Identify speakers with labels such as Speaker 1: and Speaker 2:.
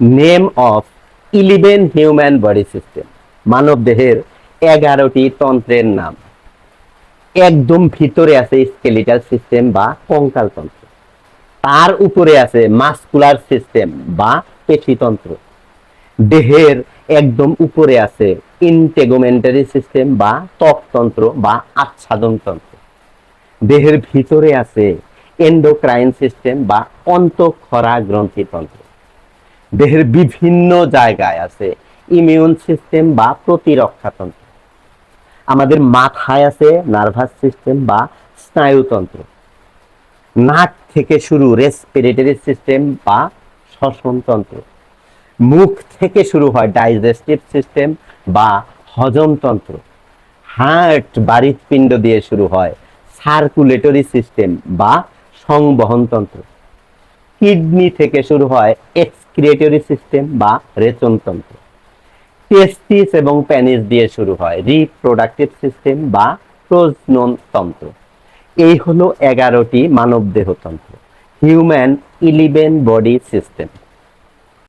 Speaker 1: Name of eleven human body system, মানব দেহের এগারোটি তন্ত্রের নাম। একদম ভিতরে আছে স্কেলিটাল সিস্টেম বা কঙ্কাল তন্ত্র। তার উপরে আছে মাস্কুলার সিস্টেম বা পেশিতন্ত্র। দেহের একদম উপরে আছে ইন্টেগুমেন্টারি সিস্টেম বা ত্বকতন্ত্র বা আচ্ছাদন তন্ত্র দেহের ভিতরে আছে এন্ডোক্রাইন সিস্টেম বা অন্তঃক্ষরা গ্রন্থিতন্ত্র। দেহের বিভিন্ন জায়গায় আছে ইমিউন সিস্টেম বা প্রতিরক্ষাতন্ত্র। আমাদের মাথায় আছে নার্ভাস সিস্টেম বা স্নায়ুতন্ত্র। নাক থেকে শুরু রেসপিরেটরি সিস্টেম বা শ্বসনতন্ত্র। মুখ থেকে শুরু হয় ডাইজেস্টিভ সিস্টেম বা হজমতন্ত্র। হার্ট বা হৃৎপিণ্ড দিয়ে শুরু হয় সার্কুলেটরি সিস্টেম বা সংবহনতন্ত্র। কিডনি থেকে শুরু হয় এক্সক্রিয়েটরি সিস্টেম বা রেচনতন্ত্র। টেস্টিস এবং প্যানিস দিয়ে শুরু হয় রিপ্রোডাক্টিভ সিস্টেম বা প্রজননতন্ত্র। এই হলো এগারোটি মানবদেহতন্ত্র হিউম্যান ইলিভেন বডি সিস্টেম